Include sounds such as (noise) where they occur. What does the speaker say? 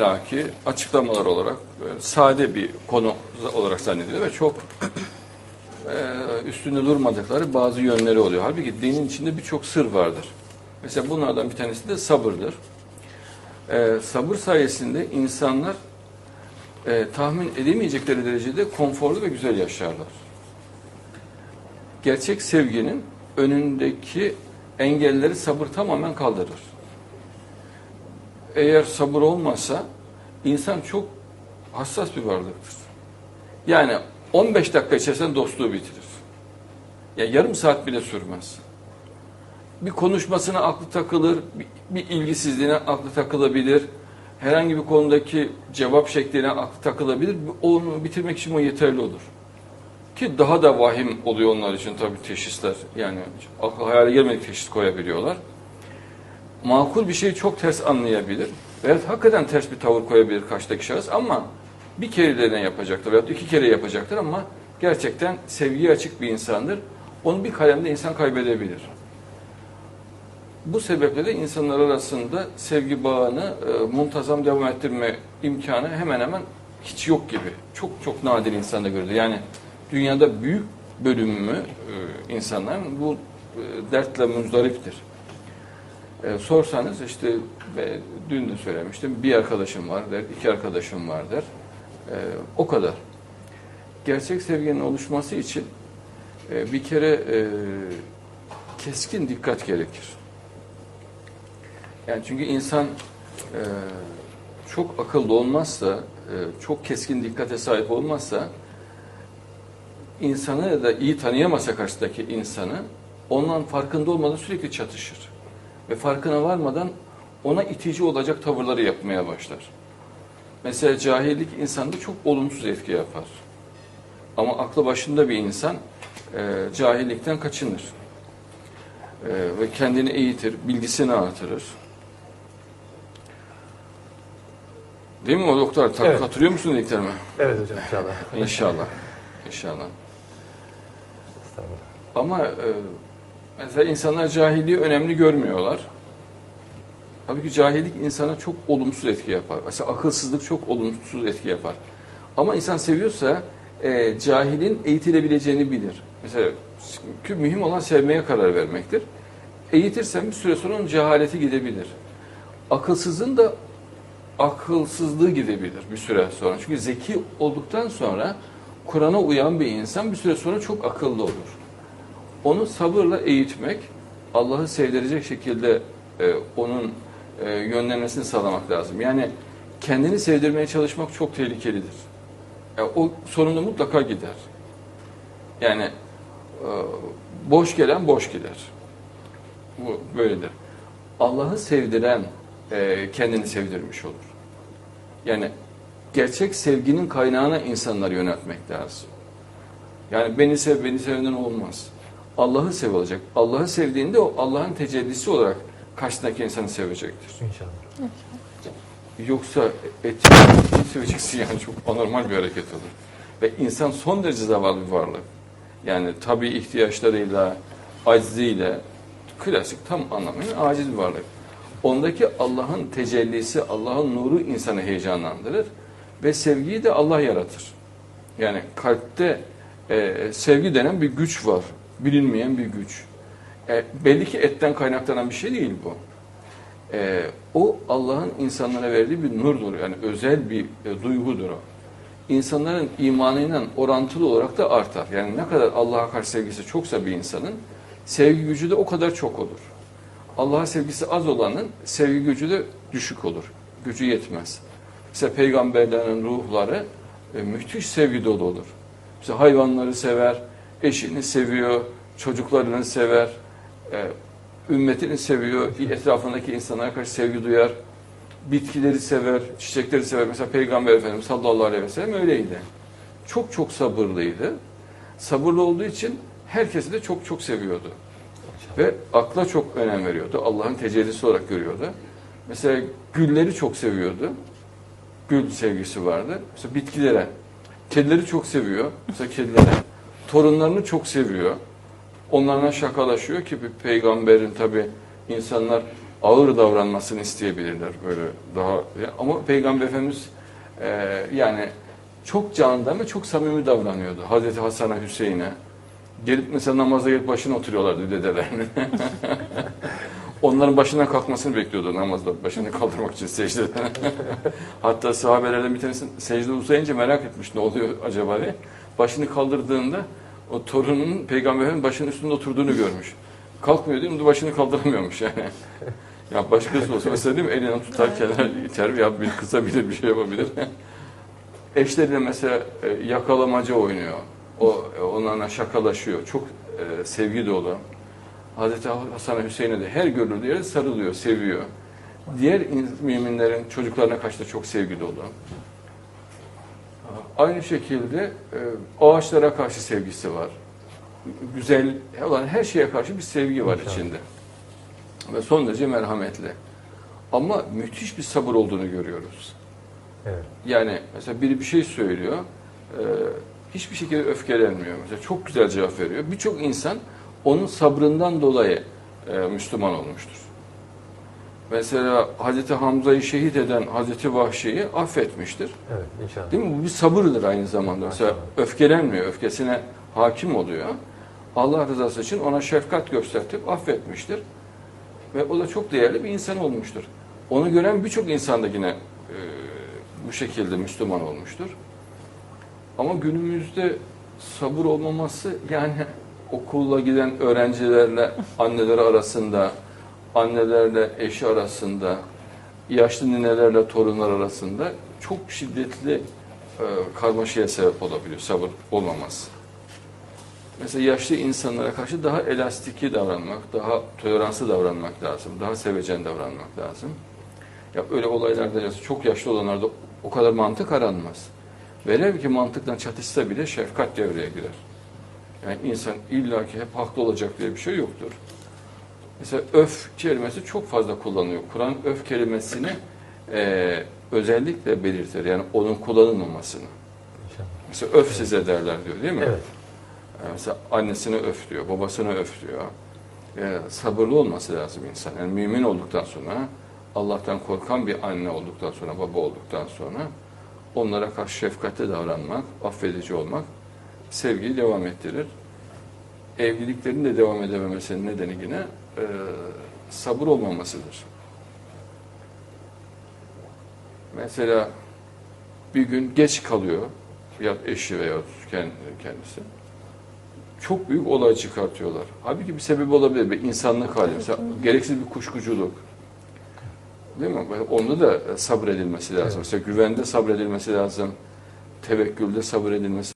ahlaki açıklamalar olarak e, sade bir konu olarak zannediyor ve çok e, üstünde durmadıkları bazı yönleri oluyor. Halbuki dinin içinde birçok sır vardır. Mesela bunlardan bir tanesi de sabırdır. E, sabır sayesinde insanlar e, tahmin edemeyecekleri derecede konforlu ve güzel yaşarlar. Gerçek sevginin önündeki engelleri sabır tamamen kaldırır. Eğer sabır olmasa insan çok hassas bir varlıktır. Yani 15 dakika içerisinde dostluğu bitirir. Ya yarım saat bile sürmez. Bir konuşmasına aklı takılır, bir, bir ilgisizliğine aklı takılabilir. Herhangi bir konudaki cevap şekline aklı takılabilir. Onu bitirmek için o yeterli olur. Ki daha da vahim oluyor onlar için tabii teşhisler. Yani akıl hayale gelmedik teşhis koyabiliyorlar. Makul bir şeyi çok ters anlayabilir. Veyahut hakikaten ters bir tavır koyabilir karşıdaki şahıs ama bir kereliğine yapacaktır veyahut iki kere yapacaktır ama gerçekten sevgiye açık bir insandır. Onu bir kalemde insan kaybedebilir. Bu sebeple de insanlar arasında sevgi bağını e, muntazam devam ettirme imkanı hemen hemen hiç yok gibi. Çok çok nadir insanda görülür. Yani dünyada büyük bölümü e, insanların bu e, dertle muzdariptir. E, sorsanız işte ve dün de söylemiştim bir arkadaşım var der, iki arkadaşım var der. E, o kadar. Gerçek sevginin oluşması için e, bir kere e, keskin dikkat gerekir. Yani çünkü insan e, çok akıllı olmazsa, e, çok keskin dikkate sahip olmazsa, insanı da iyi tanıyamasa karşıdaki insanı, ondan farkında olmadan sürekli çatışır. Ve farkına varmadan ona itici olacak tavırları yapmaya başlar. Mesela cahillik insanda çok olumsuz etki yapar. Ama aklı başında bir insan e, cahillikten kaçınır. E, ve kendini eğitir, bilgisini artırır. Değil mi o doktor? Tak, Evet. Hatırlıyor musun dediklerimi? Evet hocam inşallah. İnşallah. İnşallah. Ama e, mesela insanlar cahilliği önemli görmüyorlar. Halbuki cahillik insana çok olumsuz etki yapar. Mesela akılsızlık çok olumsuz etki yapar. Ama insan seviyorsa e, cahilin eğitilebileceğini bilir. Mesela çünkü mühim olan sevmeye karar vermektir. Eğitirsen bir süre sonra onun cehaleti gidebilir. Akılsızın da akılsızlığı gidebilir bir süre sonra. Çünkü zeki olduktan sonra Kur'an'a uyan bir insan bir süre sonra çok akıllı olur. Onu sabırla eğitmek, Allah'ı sevdirecek şekilde e, onun e, yönlenmesini sağlamak lazım. Yani kendini sevdirmeye çalışmak çok tehlikelidir. E, o sorunu mutlaka gider. Yani e, boş gelen boş gider. Bu böyledir. Allah'ı sevdiren e, kendini sevdirmiş olur. Yani gerçek sevginin kaynağına insanları yöneltmek lazım. Yani beni sev, beni sevenden olmaz. Allah'ı sev olacak. Allah'ı sevdiğinde o Allah'ın tecellisi olarak karşısındaki insanı sevecektir. İnşallah. Yoksa eti seveceksin yani çok anormal bir hareket olur. Ve insan son derece zavallı bir varlık. Yani tabi ihtiyaçlarıyla, acziyle, klasik tam anlamıyla aciz bir varlık. Ondaki Allah'ın tecellisi, Allah'ın nuru insanı heyecanlandırır ve sevgiyi de Allah yaratır. Yani kalpte e, sevgi denen bir güç var, bilinmeyen bir güç. E, belli ki etten kaynaklanan bir şey değil bu. E, o Allah'ın insanlara verdiği bir nurdur. Yani özel bir e, duygudur o. İnsanların imanıyla orantılı olarak da artar. Yani ne kadar Allah'a karşı sevgisi çoksa bir insanın sevgi gücü de o kadar çok olur. Allah'a sevgisi az olanın sevgi gücü de düşük olur. Gücü yetmez. Mesela peygamberlerin ruhları e, müthiş sevgi dolu olur. Mesela hayvanları sever, eşini seviyor, çocuklarını sever, e, ümmetini seviyor, etrafındaki insanlara karşı sevgi duyar, bitkileri sever, çiçekleri sever. Mesela Peygamber Efendimiz sallallahu aleyhi ve sellem öyleydi. Çok çok sabırlıydı. Sabırlı olduğu için herkesi de çok çok seviyordu. Ve akla çok önem veriyordu. Allah'ın tecellisi olarak görüyordu. Mesela gülleri çok seviyordu. Gül sevgisi vardı. Mesela bitkilere. Kedileri çok seviyor. Mesela kedilere. Torunlarını çok seviyor. Onlarla şakalaşıyor ki bir peygamberin tabi insanlar ağır davranmasını isteyebilirler böyle daha ama Peygamber Efendimiz e, yani çok candan ve çok samimi davranıyordu. Hazreti Hasan'a, Hüseyin'e gelip mesela namaza gelip başına oturuyorlardı dedelerinin. (laughs) Onların başından kalkmasını bekliyordu namazda başını kaldırmak için secdeden. (laughs) Hatta sahabelerden bir tanesi secde uzayınca merak etmiş ne oluyor acaba diye. Başını kaldırdığında o torunun peygamberin başının üstünde oturduğunu görmüş. Kalkmıyor değil mi? Başını kaldıramıyormuş yani. (laughs) Ya başkası olsa mesela değil mi? Elinden tutar kenar (laughs) iter ya bir kısabilir bir şey yapabilir. (laughs) Eşleriyle mesela e, yakalamaca oynuyor. O e, onlarla şakalaşıyor. Çok e, sevgi dolu. Hazreti Hasan Hüseyin'e de her görüldüğü yerde sarılıyor, seviyor. Diğer in- müminlerin çocuklarına karşı da çok sevgi dolu. Aynı şekilde e, ağaçlara karşı sevgisi var. Güzel olan her şeye karşı bir sevgi var İnşallah. içinde. Ve son derece merhametli. Ama müthiş bir sabır olduğunu görüyoruz. Evet. Yani mesela biri bir şey söylüyor, e, hiçbir şekilde öfkelenmiyor. Mesela çok güzel cevap veriyor. Birçok insan onun sabrından dolayı e, Müslüman olmuştur. Mesela Hazreti Hamza'yı şehit eden Hazreti Vahşi'yi affetmiştir. Evet inşallah. Değil mi? Bu bir sabırdır aynı zamanda. Mesela Maşallah. öfkelenmiyor, öfkesine hakim oluyor. Allah rızası için ona şefkat gösterip affetmiştir. Ve o da çok değerli bir insan olmuştur. Onu gören birçok insan da yine e, bu şekilde Müslüman olmuştur. Ama günümüzde sabır olmaması yani (laughs) okulla giden öğrencilerle anneleri arasında, annelerle eşi arasında, yaşlı ninelerle torunlar arasında çok şiddetli e, karmaşaya sebep olabiliyor sabır olmaması. Mesela yaşlı insanlara karşı daha elastiki davranmak, daha toleranslı davranmak lazım, daha sevecen davranmak lazım. Ya öyle olaylarda çok yaşlı olanlarda o kadar mantık aranmaz. Velev ki mantıkla çatışsa bile şefkat devreye girer. Yani insan illaki hep haklı olacak diye bir şey yoktur. Mesela öf kelimesi çok fazla kullanılıyor. Kur'an öf kelimesini eee, özellikle belirtir. Yani onun kullanılmamasını. Mesela öf size derler diyor değil mi? Evet. Yani mesela annesine öf diyor, babasına öf diyor. Ee, sabırlı olması lazım insan. Yani mümin olduktan sonra, Allah'tan korkan bir anne olduktan sonra, baba olduktan sonra onlara karşı şefkatli davranmak, affedici olmak sevgiyi devam ettirir. Evliliklerin de devam edememesinin nedeni yine e, sabır olmamasıdır. Mesela bir gün geç kalıyor ya eşi veya kendisi çok büyük olay çıkartıyorlar. Halbuki bir sebebi olabilir. Bir insanlık hali. Mesela gereksiz bir kuşkuculuk. Değil mi? Onda da sabredilmesi lazım. Evet. Mesela güvende sabredilmesi lazım. Tevekkülde sabredilmesi